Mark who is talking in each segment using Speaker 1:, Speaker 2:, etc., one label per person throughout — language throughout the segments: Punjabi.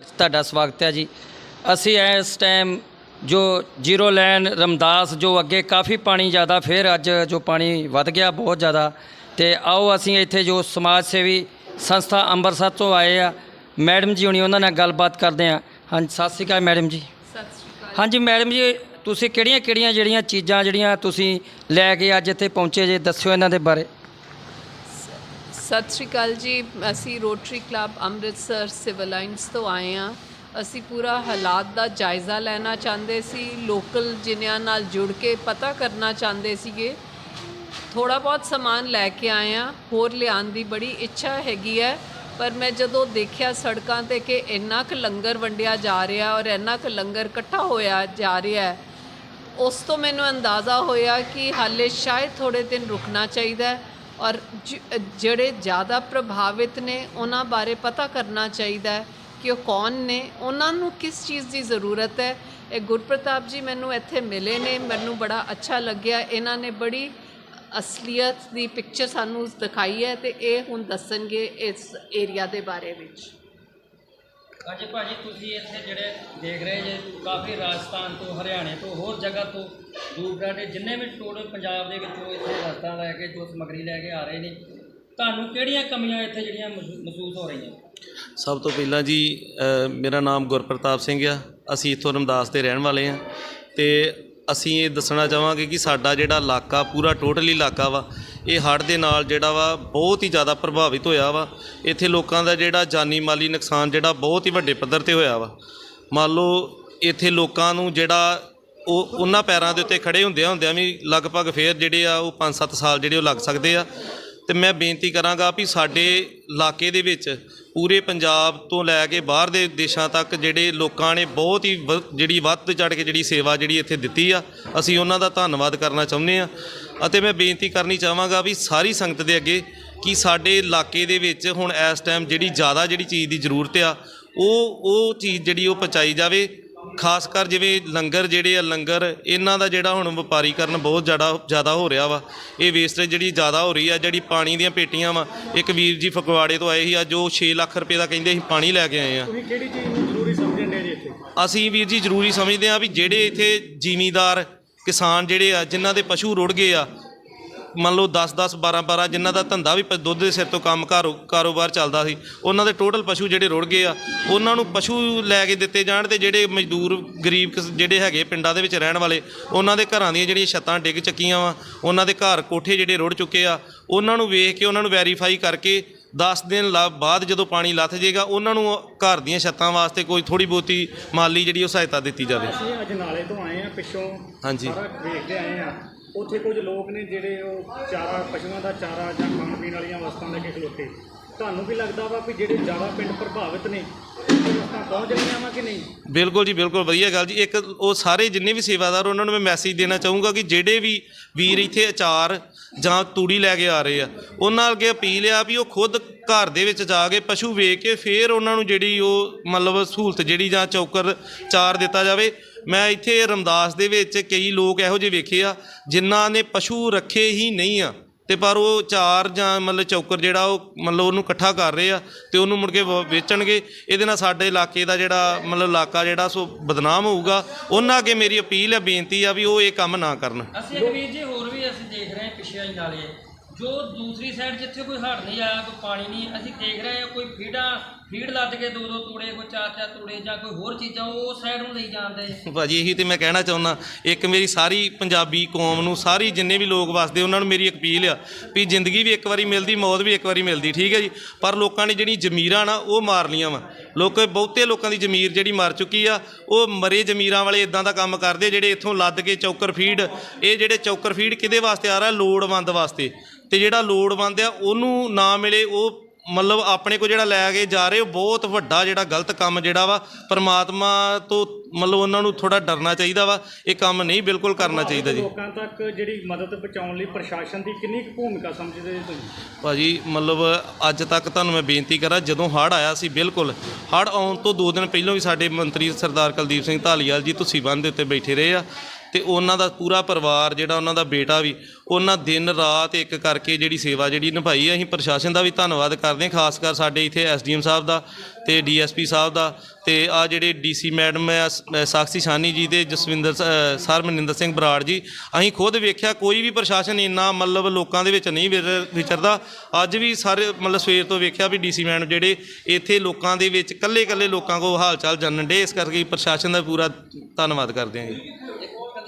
Speaker 1: ਤੁਹਾਡਾ ਸਵਾਗਤ ਹੈ ਜੀ। ਅਸੀਂ ਇਸ ਟਾਈਮ ਜੋ ਜ਼ੀਰੋ ਲਾਈਨ ਰਮਦਾਸ ਜੋ ਅੱਗੇ ਕਾਫੀ ਪਾਣੀ ਜ਼ਿਆਦਾ ਫਿਰ ਅੱਜ ਜੋ ਪਾਣੀ ਵੱਧ ਗਿਆ ਬਹੁਤ ਜ਼ਿਆਦਾ, ਤੇ ਆਓ ਅਸੀਂ ਇੱਥੇ ਜੋ ਸਮਾਜ ਸੇਵੀ ਸੰਸਥਾ ਅੰਮ੍ਰਿਤਸਰ ਤੋਂ ਆਏ ਆ, ਮੈਡਮ ਜੀ ਹੁਣੀ ਉਹਨਾਂ ਨਾਲ ਗੱਲਬਾਤ ਕਰਦੇ ਆ ਹਾਂਜੀ, ਸਤਿ ਸ਼੍ਰੀ ਅਕਾਲ ਮੈਡਮ ਜੀ।
Speaker 2: ਸਤਿ ਸ਼੍ਰੀ ਅਕਾਲ
Speaker 1: ਹਾਂਜੀ ਮੈਡਮ ਜੀ, ਤੁਸੀਂ ਕਿਹੜੀਆਂ ਕਿਹੜੀਆਂ ਜਿਹੜੀਆਂ ਚੀਜ਼ਾਂ ਜਿਹੜੀਆਂ ਤੁਸੀਂ ਲੈ ਕੇ ਅੱਜ ਇੱਥੇ ਪਹੁੰਚੇ ਜੇ, ਦੱਸਿਓ ਇਹਨਾਂ ਦੇ ਬਾਰੇ।
Speaker 2: ਸਤਿ ਸ਼੍ਰੀ ਅਕਾਲ ਜੀ। ਅਸੀਂ Rotary Club Amritsar Civil Lines ਤੋਂ ਆਏ ਹਾਂ। ਅਸੀਂ ਪੂਰਾ ਹਾਲਾਤ ਦਾ ਜਾਇਜ਼ਾ ਲੈਣਾ ਚਾਹੁੰਦੇ ਸੀ। ਲੋਕਲ ਜਿਨ੍ਹਾਂ ਨਾਲ ਜੁੜ ਕੇ ਪਤਾ ਕਰਨਾ ਚਾਹੁੰਦੇ ਸੀਗੇ। ਥੋੜਾ ਬਹੁਤ ਸਮਾਨ ਲੈ ਕੇ ਆਏ ਹਾਂ। ਹੋਰ ਲਿਆਉਣ ਦੀ ਬੜੀ ਇੱਛਾ ਹੈਗੀ ਹੈ। ਪਰ ਮੈਂ ਜਦੋਂ ਦੇਖਿਆ ਸੜਕਾਂ ਤੇ ਕਿ ਇੰਨਾ ਕੁ ਲੰਗਰ ਵੰਡਿਆ ਜਾ ਰਿਹਾ ਔਰ ਇੰਨਾ ਕੁ ਲੰਗਰ ਇਕੱਠਾ ਹੋਇਆ ਜਾ ਰਿਹਾ ਉਸ ਤੋਂ ਮੈਨੂੰ ਅੰਦਾਜ਼ਾ ਹੋਇਆ ਕਿ ਹਾਲੇ ਸ਼ਾਇਦ ਥੋੜੇ ਦਿਨ ਰੁਕਣਾ ਚਾਹੀਦਾ ਹੈ। ਔਰ ਜ- ਜਿਹੜੇ ਜ਼ਿਆਦਾ ਪ੍ਰਭਾਵਿਤ ਨੇ, ਉਹਨਾਂ ਬਾਰੇ ਪਤਾ ਕਰਨਾ ਚਾਹੀਦਾ ਹੈ ਕਿ ਉਹ ਕੌਣ ਨੇ, ਉਹਨਾਂ ਨੂੰ ਕਿਸ ਚੀਜ਼ ਦੀ ਜ਼ਰੂਰਤ ਹੈ। ਇਹ ਗੁਰਪ੍ਰਤਾਪ ਜੀ ਮੈਨੂੰ ਇੱਥੇ ਮਿਲੇ ਨੇ, ਮੈਨੂੰ ਬੜਾ ਅੱਛਾ ਲੱਗਿਆ। ਇਹਨਾਂ ਨੇ ਬੜੀ ਅਸਲੀਅਤ ਦੀ ਪਿਕਚਰ ਸਾਨੂੰ ਦਿਖਾਈ ਹੈ ਤੇ ਇਹ ਹੁਣ ਦੱਸਣਗੇ ਇਸ ਏਰੀਆ ਦੇ ਬਾਰੇ ਵਿੱਚ।
Speaker 1: ਹਾਂਜੀ ਭਾਜੀ ਤੁਸੀਂ ਇੱਥੇ ਜਿਹੜੇ ਦੇਖ ਰਹੇ ਜੇ, ਕਾਫੀ ਰਾਜਸਥਾਨ ਤੋਂ, ਹਰਿਆਣੇ ਤੋਂ, ਹੋਰ ਜਗ੍ਹਾ ਤੋਂ ਦੂਰ ਦਰਾਡੇ ਜਿੰਨੇ ਵੀ ਟੋਟਲ ਪੰਜਾਬ ਦੇ ਵਿੱਚੋਂ ਇੱਥੇ ਰਸਤਾ ਲੈ ਕੇ, ਜੋ ਸਮੱਗਰੀ ਲੈ ਕੇ ਆ ਰਹੇ ਨੇ, ਤੁਹਾਨੂੰ ਕਿਹੜੀਆਂ ਕਮੀਆਂ ਇੱਥੇ ਜਿਹੜੀਆਂ ਮਹਿਸੂਸ ਹੋ ਰਹੀਆਂ?
Speaker 3: ਸਭ ਤੋਂ ਪਹਿਲਾਂ ਜੀ ਮੇਰਾ ਨਾਮ ਗੁਰਪ੍ਰਤਾਪ ਸਿੰਘ ਆ। ਅਸੀਂ ਇੱਥੋਂ ਰਮਦਾਸ ਦੇ ਰਹਿਣ ਵਾਲੇ ਆ ਤੇ ਅਸੀਂ ਇਹ ਦੱਸਣਾ ਚਾਹਾਂਗੇ ਕਿ ਸਾਡਾ ਜਿਹੜਾ ਇਲਾਕਾ ਪੂਰਾ ਟੋਟਲੀ ਇਲਾਕਾ ਵਾ ਇਹ ਹੜ੍ਹ ਦੇ ਨਾਲ ਜਿਹੜਾ ਵਾ ਬਹੁਤ ਹੀ ਜ਼ਿਆਦਾ ਪ੍ਰਭਾਵਿਤ ਹੋਇਆ ਵਾ। ਇੱਥੇ ਲੋਕਾਂ ਦਾ ਜਿਹੜਾ ਜਾਨੀ ਮਾਲੀ ਨੁਕਸਾਨ ਜਿਹੜਾ ਬਹੁਤ ਹੀ ਵੱਡੇ ਪੱਧਰ ਤੇ ਹੋਇਆ ਵਾ। ਮੰਨ ਲਓ ਇੱਥੇ ਲੋਕਾਂ ਨੂੰ ਜਿਹੜਾ ਉਹ ਉਹਨਾਂ ਪੈਰਾਂ ਦੇ ਉੱਤੇ ਖੜੇ ਹੁੰਦਿਆਂ ਹੁੰਦਿਆਂ ਵੀ ਲਗਭਗ ਫੇਰ ਜਿਹੜੇ ਆ ਉਹ 5-7 ਸਾਲ ਜਿਹੜੇ ਉਹ ਲੱਗ ਸਕਦੇ ਆ। ਤੇ ਮੈਂ ਬੇਨਤੀ ਕਰਾਂਗਾ ਵੀ ਸਾਡੇ ਇਲਾਕੇ ਦੇ ਵਿੱਚ ਪੂਰੇ ਪੰਜਾਬ ਤੋਂ ਲੈ ਕੇ ਬਾਹਰ ਦੇ ਦੇਸ਼ਾਂ ਤੱਕ ਜਿਹੜੇ ਲੋਕਾਂ ਨੇ ਬਹੁਤ ਹੀ ਵ- ਜਿਹੜੀ ਵੱਧ ਚੜ ਕੇ ਜਿਹੜੀ ਸੇਵਾ ਜਿਹੜੀ ਇੱਥੇ ਦਿੱਤੀ ਆ, ਅਸੀਂ ਉਹਨਾਂ ਦਾ ਧੰਨਵਾਦ ਕਰਨਾ ਚਾਹੁੰਦੇ ਆ ਅਤੇ ਮੈਂ ਬੇਨਤੀ ਕਰਨੀ ਚਾਹਾਂਗਾ ਵੀ ਸਾਰੀ ਸੰਗਤ ਦੇ ਅੱਗੇ ਕਿ ਸਾਡੇ ਇਲਾਕੇ ਦੇ ਵਿੱਚ ਹੁਣ ਇਸ ਟਾਈਮ ਜਿਹੜੀ ਜ਼ਿਆਦਾ ਜਿਹੜੀ ਚੀਜ਼ ਦੀ ਜ਼ਰੂਰਤ ਆ, ਉਹ ਉਹ ਚੀਜ਼ ਜਿਹੜੀ ਉਹ ਪਹੁੰਚਾਈ ਜਾਵੇ। ਖਾਸ ਕਰ ਜਿਵੇਂ ਲੰਗਰ ਜਿਹੜੇ ਆ ਲੰਗਰ ਇਹਨਾਂ ਦਾ ਜਿਹੜਾ ਹੁਣ ਵਪਾਰੀਕਰਨ ਬਹੁਤ ਜ਼ਿਆਦਾ ਜ਼ਿਆਦਾ ਹੋ ਰਿਹਾ ਵਾ। ਇਹ ਵੇਸਟੇਜ ਜਿਹੜੀ ਜ਼ਿਆਦਾ ਹੋ ਰਹੀ ਆ ਜਿਹੜੀ ਪਾਣੀ ਦੀਆਂ ਪੇਟੀਆਂ ਵਾ ਇੱਕ ਵੀਰ ਜੀ ਫਗਵਾੜੇ ਤੋਂ ਆਏ ਸੀ ਆ ਜੋ 6 ਲੱਖ ਰੁਪਏ ਦਾ ਕਹਿੰਦੇ ਅਸੀਂ ਪਾਣੀ ਲੈ ਕੇ ਆਏ ਆ।
Speaker 4: ਤੁਸੀਂ ਕਿਹੜੀ ਚੀਜ਼ ਨੂੰ ਜ਼ਰੂਰੀ ਸਮਝਦੇ ਜੀ ਇੱਥੇ?
Speaker 3: ਅਸੀਂ ਵੀਰ ਜੀ ਜ਼ਰੂਰੀ ਸਮਝਦੇ ਆ ਵੀ ਜਿਹੜੇ ਇੱਥੇ ਜ਼ਿਮੀਂਦਾਰ ਕਿਸਾਨ ਜਿਹੜੇ ਆ ਜਿਨ੍ਹਾਂ ਦੇ ਪਸ਼ੂ ਰੁੜ ਗਏ ਆ ਮੰਨ ਲਓ 10 10 12 12 ਜਿਨ੍ਹਾਂ ਦਾ ਧੰਦਾ ਵੀ ਪ- ਦੁੱਧ ਦੇ ਸਿਰ ਤੋਂ ਕੰਮ ਕਾਰੋ ਕਾਰੋਬਾਰ ਚੱਲਦਾ ਸੀ ਉਹਨਾਂ ਦੇ ਟੋਟਲ ਪਸ਼ੂ ਜਿਹੜੇ ਰੁੜ ਗਏ ਆ ਉਹਨਾਂ ਨੂੰ ਪਸ਼ੂ ਲੈ ਕੇ ਦਿੱਤੇ ਜਾਣ ਤੇ ਜਿਹੜੇ ਮਜ਼ਦੂਰ ਗਰੀਬ ਕਿਸ- ਜਿਹੜੇ ਹੈਗੇ ਪਿੰਡਾਂ ਦੇ ਵਿੱਚ ਰਹਿਣ ਵਾਲੇ ਉਹਨਾਂ ਦੇ ਘਰਾਂ ਦੀਆਂ ਜਿਹੜੀਆਂ ਛੱਤਾਂ ਡਿੱਗ ਚੁੱਕੀਆਂ ਵਾ ਉਹਨਾਂ ਦੇ ਘਰ ਕੋਠੇ ਜਿਹੜੇ ਰੁੜ ਚੁੱਕੇ ਆ ਉਹਨਾਂ ਨੂੰ ਵੇਖ ਕੇ ਉਹਨਾਂ ਨੂੰ ਵੈਰੀਫਾਈ ਕਰਕੇ 10 ਦਿਨ ਲਾ ਬਾਅਦ ਜਦੋਂ ਪਾਣੀ ਲੱਥ ਜਾਏਗਾ ਉਹਨਾਂ ਨੂੰ ਘਰ ਦੀਆਂ ਛੱਤਾਂ ਵਾਸਤੇ ਕੋਈ ਥੋੜੀ ਬਹੁਤੀ ਮਾਲੀ ਜਿਹੜੀ ਉਹ ਸਹਾਇਤਾ ਦਿੱਤੀ ਜਾਵੇ
Speaker 4: ਅਸੀਂ ਅੱਜ ਨਾਲੇ ਤੋਂ ਆਏ ਆ ਪਿੱਛੋਂ
Speaker 3: ਹਾਂਜੀ।
Speaker 4: ਸਾਰਾ ਵੇਖਦੇ ਆਏ ਆ ਉੱਥੇ ਕੁਝ ਲੋਕ ਨੇ ਜਿਹੜੇ ਉਹ ਚਾਰਾ, ਪਸ਼ੂਆਂ ਦਾ ਚਾਰਾ ਜਾਂ ਖਾਣ ਪੀਣ ਵਾਲੀਆਂ ਵਸਤਾਂ ਲੈ ਕੇ ਖਲੋਤੇ। ਤੁਹਾਨੂੰ ਵੀ ਲੱਗਦਾ ਵਾ ਵੀ ਜਿਹੜੇ ਜ਼ਿਆਦਾ ਪਿੰਡ ਪ੍ਰਭਾਵਿਤ ਨੇ ਉਹ ਪਹੁੰਚ ਰਹੀਆਂ ਵਾ ਕਿ ਨਹੀਂ?
Speaker 3: ਬਿਲਕੁਲ ਜੀ, ਬਿਲਕੁਲ ਵਧੀਆ ਗੱਲ ਜੀ। ਇੱਕ ਉਹ ਸਾਰੇ ਜਿੰਨੇ ਵੀ ਸੇਵਾਦਾਰ, ਉਹਨਾਂ ਨੂੰ ਮੈਂ ਮੈਸੇਜ ਦੇਣਾ ਚਾਹੂੰਗਾ ਕਿ ਜਿਹੜੇ ਵੀ ਵੀਰ ਇੱਥੇ ਅਚਾਰ ਜਾਂ ਤੂੜੀ ਲੈ ਕੇ ਆ ਰਹੇ ਆ, ਉਹਨਾਂ ਅੱਗੇ ਅਪੀਲ ਆ ਵੀ ਉਹ ਖੁਦ ਘਰ ਦੇ ਵਿੱਚ ਜਾ ਕੇ ਪਸ਼ੂ ਵੇਚ ਕੇ ਫੇਰ ਉਹਨਾਂ ਨੂੰ ਜਿਹੜੀ ਉਹ ਮਤਲਬ ਸਹੂਲਤ ਜਿਹੜੀ ਜਾਂ ਚੌਕਰ ਚਾਰ ਦਿੱਤਾ ਜਾਵੇ। ਮੈਂ ਇੱਥੇ ਰਮਦਾਸ ਦੇ ਵਿੱਚ ਕਈ ਲੋਕ ਇਹੋ ਜਿਹੇ ਵੇਖੇ ਆ, ਜਿਨ੍ਹਾਂ ਨੇ ਪਸ਼ੂ ਰੱਖੇ ਹੀ ਨਹੀਂ ਆ। ਤੇ ਪਰ ਉਹ ਚਾਰ ਜਾਂ ਮਤਲਬ ਚੌਕਰ ਜਿਹੜਾ ਉਹ ਮਤਲਬ ਉਹਨੂੰ ਇਕੱਠਾ ਕਰ ਰਹੇ ਆ ਤੇ ਉਹਨੂੰ ਮੁੜ ਕੇ ਵੇਚਣਗੇ। ਇਹਦੇ ਨਾਲ ਸਾਡੇ ਇਲਾਕੇ ਦਾ ਜਿਹੜਾ ਮਤਲਬ ਇਲਾਕਾ ਜਿਹੜਾ ਸੋ ਬਦਨਾਮ ਹੋਊਗਾ। ਉਹਨਾਂ ਅੱਗੇ ਮੇਰੀ ਅਪੀਲ ਹੈ ਬੇਨਤੀ ਆ ਵੀ ਉਹ ਇਹ ਕੰਮ ਨਾ ਕਰਨ।
Speaker 1: ਅਸੀਂ ਇੱਕ ਵੀਰ ਜੀ ਹੋਰ ਵੀ ਅਸੀਂ ਦੇਖ ਰਹੇ ਹਾਂ ਪਿੱਛੇ ਆਈ ਨਾਲੇ। ਜੋ ਦੂਸਰੀ ਸਾਈਡ ਜਿੱਥੇ ਕੋਈ ਹੜ੍ਹ ਨਹੀਂ ਆਇਆ, ਕੋਈ ਪਾਣੀ ਨਹੀਂ, ਅਸੀਂ ਦੇਖ ਰਹੇ ਹਾਂ ਕੋਈ ਫੀਡਾਂ ਫੀਡ ਲੱਦ ਕੇ ਦੋ ਦੋ ਤੂੜੇ, ਕੋਈ ਚਾਰ ਚਾਰ ਤੂੜੇ ਜਾਂ ਕੋਈ ਹੋਰ ਚੀਜ਼ਾਂ ਉਹ ਸਾਈਡ ਨੂੰ ਲਈ ਜਾਂਦੇ।
Speaker 3: ਭਾਜੀ, ਇਹੀ ਤੇ ਮੈਂ ਕਹਿਣਾ ਚਾਹੁੰਦਾ, ਇੱਕ ਮੇਰੀ ਸਾਰੀ ਪੰਜਾਬੀ ਕੌਮ ਨੂੰ, ਸਾਰੀ ਜਿੰਨੇ ਵੀ ਲੋਕ ਵਸਦੇ, ਉਹਨਾਂ ਨੂੰ ਮੇਰੀ ਅਪੀਲ ਆ ਵੀ ਜ਼ਿੰਦਗੀ ਵੀ ਇੱਕ ਵਾਰੀ ਮਿਲਦੀ, ਮੌਤ ਵੀ ਇੱਕ ਵਾਰੀ ਮਿਲਦੀ, ਠੀਕ ਹੈ ਜੀ? ਪਰ ਲੋਕਾਂ ਨੇ ਜਿਹੜੀ ਜ਼ਮੀਰਾਂ ਨਾ, ਉਹ ਮਾਰ ਲੀਆਂ ਵਾ। ਲੋਕ, ਬਹੁਤੇ ਲੋਕਾਂ ਦੀ ਜ਼ਮੀਰ ਜਿਹੜੀ ਮਰ ਚੁੱਕੀ ਆ, ਉਹ ਮਰੇ ਜ਼ਮੀਰਾਂ ਵਾਲੇ ਇਦਾਂ ਦਾ ਕੰਮ ਕਰਦੇ ਜਿਹੜੇ ਇੱਥੋਂ ਲੱਦ ਕੇ ਚੌਕਰ ਫੀਡ, ਇਹ ਜਿਹੜੇ ਚੌਕਰ ਫੀਡ ਕਿਹਦੇ ਵਾਸਤੇ ਆ ਰਿਹਾ ਲੋੜਵੰਦ ਵਾਸਤੇ। ਤੇ ਜਿਹੜਾ ਲੋੜਵੰਦ ਆ, ਉਹਨੂੰ ਨਾ ਮਿਲੇ, ਉਹ ਮਤਲਬ ਆਪਣੇ ਕੋ ਜਿਹੜਾ ਲੈ ਕੇ ਜਾ ਰਹੇ ਉਹ ਬਹੁਤ ਵੱਡਾ ਜਿਹੜਾ ਗਲਤ ਕੰਮ ਜਿਹੜਾ ਵਾ ਪਰਮਾਤਮਾ ਤੋਂ ਮਤਲਬ ਉਹਨਾਂ ਨੂੰ ਥੋੜਾ ਡਰਨਾ ਚਾਹੀਦਾ ਵਾ ਇਹ ਕੰਮ ਨਹੀਂ ਬਿਲਕੁਲ ਕਰਨਾ ਚਾਹੀਦਾ ਜੀ।
Speaker 4: ਲੋਕਾਂ ਤੱਕ ਜਿਹੜੀ ਮਦਦ ਪਹੁੰਚਾਉਣ ਲਈ ਪ੍ਰਸ਼ਾਸਨ ਦੀ ਕਿੰਨੀ ਕੁ ਭੂਮਿਕਾ ਸਮਝਦੇ ਜੀ ਤੁਸੀਂ?
Speaker 3: ਭਾਜੀ ਮਤਲਬ ਅੱਜ ਤੱਕ ਤੁਹਾਨੂੰ ਮੈਂ ਬੇਨਤੀ ਕਰਾਂ ਜਦੋਂ ਹੜ੍ਹ ਆਇਆ ਸੀ ਬਿਲਕੁਲ ਹੜ੍ਹ ਆਉਣ ਤੋਂ 2 ਦਿਨ ਪਹਿਲਾਂ ਵੀ ਸਾਡੇ ਮੰਤਰੀ ਸਰਦਾਰ ਕੁਲਦੀਪ ਸਿੰਘ ਢਾਲੀਵਾਲ ਜੀ ਤੁਸੀਂ ਬੰਦ ਦੇ ਉੱਤੇ ਬੈਠੇ ਰਹੇ ਆ ਤੇ ਉਹਨਾਂ ਦਾ ਪੂਰਾ ਪਰਿਵਾਰ, ਜਿਹੜਾ ਉਹਨਾਂ ਦਾ ਬੇਟਾ ਵੀ, ਉਹਨਾਂ ਦਿਨ ਰਾਤ ਇੱਕ ਕਰਕੇ ਜਿਹੜੀ ਸੇਵਾ ਜਿਹੜੀ ਨਿਭਾਈ ਅਸੀਂ ਪ੍ਰਸ਼ਾਸਨ ਦਾ ਵੀ ਧੰਨਵਾਦ ਕਰਦੇ ਹਾਂ, ਖਾਸ ਕਰ ਸਾਡੇ ਇੱਥੇ ਐਸਡੀਐਮ ਸਾਹਿਬ ਦਾ ਤੇ ਡੀਐਸਪੀ ਸਾਹਿਬ ਦਾ ਤੇ ਆ ਜਿਹੜੇ ਡੀਸੀ ਮੈਡਮ ਹੈ ਸ- ਸਾਕਸ਼ੀ ਸਾਨੀ ਜੀ ਤੇ ਜਸਵਿੰਦਰ ਸ- ਸਰ ਮਨਿੰਦਰ ਸਿੰਘ ਬਰਾੜ ਜੀ, ਅਸੀਂ ਖੁਦ ਵੇਖਿਆ, ਕੋਈ ਵੀ ਪ੍ਰਸ਼ਾਸਨ ਇੰਨਾ ਮਤਲਬ ਲੋਕਾਂ ਦੇ ਵਿੱਚ ਨਹੀਂ ਵਿਰ- ਵਿਚਰਦਾ। ਅੱਜ ਵੀ ਸਾਰੇ ਮਤਲਬ ਸਵੇਰ ਤੋਂ ਵੇਖਿਆ ਵੀ ਡੀਸੀ ਮੈਡਮ ਜਿਹੜੇ ਇੱਥੇ ਲੋਕਾਂ ਦੇ ਵਿੱਚ ਕੱਲੇ ਕੱਲੇ ਲੋਕਾਂ ਕੋਲ ਹਾਲ ਚਾਲ ਜਾਣਨ ਡੇ ਇਸ ਕਰਕੇ ਪ੍ਰਸ਼ਾਸਨ ਦਾ ਪੂਰਾ ਧੰਨਵਾਦ ਕਰਦੇ ਹਾਂ ਜੀ।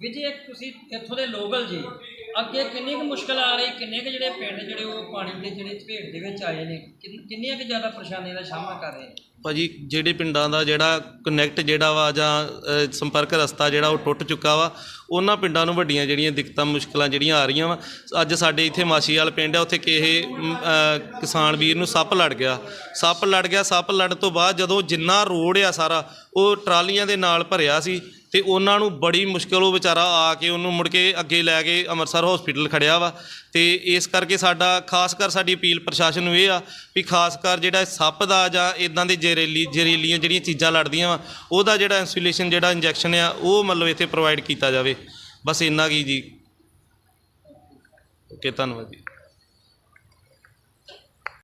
Speaker 1: ਵੀ ਜੀ ਇੱਕ ਤੁਸੀਂ ਇੱਥੋਂ ਦੇ ਲੋਕਲ ਜੀ ਅੱਗੇ ਕਿੰਨੀ ਕੁ ਮੁਸ਼ਕਲ ਆ ਰਹੀ ਕਿੰਨੇ ਕੁ ਜਿਹੜੇ ਪਿੰਡ ਜਿਹੜੇ ਉਹ ਪਾਣੀ ਦੇ ਜਿਹੜੇ ਝਪੇਟ ਦੇ ਵਿੱਚ ਆਏ ਨੇ ਕਿੰਨ- ਕਿੰਨੀਆਂ ਕੁ ਜ਼ਿਆਦਾ ਪਰੇਸ਼ਾਨੀਆਂ ਦਾ ਸਾਹਮਣਾ ਕਰ ਰਹੇ ਨੇ?
Speaker 3: ਭਾਜੀ ਜਿਹੜੇ ਪਿੰਡਾਂ ਦਾ ਜਿਹੜਾ ਕਨੈਕਟ ਜਿਹੜਾ ਵਾ ਜਾਂ ਅ, ਸੰਪਰਕ ਰਸਤਾ ਜਿਹੜਾ ਉਹ ਟੁੱਟ ਚੁੱਕਾ ਵਾ ਉਹਨਾਂ ਪਿੰਡਾਂ ਨੂੰ ਵੱਡੀਆਂ ਜਿਹੜੀਆਂ ਦਿੱਕਤਾਂ ਮੁਸ਼ਕਲਾਂ ਜਿਹੜੀਆਂ ਆ ਰਹੀਆਂ ਵਾ। ਅੱਜ ਸਾਡੇ ਇੱਥੇ ਮਾਛੀ ਵਾਲ ਪਿੰਡ ਆ ਉੱਥੇ ਕਿਸੇ ਮ, ਅ, ਕਿਸਾਨ ਵੀਰ ਨੂੰ ਸੱਪ ਲੜ ਗਿਆ। ਸੱਪ ਲੜ ਗਿਆ ਸੱਪ ਲੜਨ ਤੋਂ ਬਾਅਦ ਜਦੋਂ ਜਿੰਨਾ ਰੋਡ ਆ ਸਾਰਾ ਉਹ ਟਰਾਲੀਆਂ ਦੇ ਨਾਲ ਭਰਿਆ ਸੀ। ਤੇ ਉਹਨਾਂ ਨੂੰ ਬੜੀ ਮੁਸ਼ਕਲ ਉਹ ਵਿਚਾਰਾ ਆ ਕੇ ਉਹਨੂੰ ਮੁੜ ਕੇ ਅੱਗੇ ਲੈ ਕੇ ਅੰਮ੍ਰਿਤਸਰ ਹਸਪੀਟਲ ਖੜਿਆ ਵਾ। ਤੇ ਇਸ ਕਰਕੇ ਸਾਡਾ, ਖਾਸ ਕਰ ਸਾਡੀ ਅਪੀਲ ਪ੍ਰਸ਼ਾਸਨ ਨੂੰ ਇਹ ਆ ਵੀ ਖਾਸ ਕਰ ਜਿਹੜਾ ਸੱਪ ਦਾ ਜਾਂ ਇਦਾਂ ਦੇ ਜ਼ਹਿਰੀਲੀ, ਜ਼ਹਿਰੀਲੀਆਂ ਜਿਹੜੀਆਂ ਚੀਜ਼ਾਂ ਲੜਦੀਆਂ ਵਾ, ਉਹਦਾ ਜਿਹੜਾ ਇਨਸੂਲੇਸ਼ਨ ਜਿਹੜਾ ਇੰਜੈਕਸ਼ਨ ਆ, ਉਹ ਮਤਲਬ ਇੱਥੇ ਪ੍ਰੋਵਾਈਡ ਕੀਤਾ ਜਾਵੇ। ਬਸ ਇੰਨਾ ਕੀ ਜੀ। ਓਕੇ, ਧੰਨਵਾਦ ਜੀ।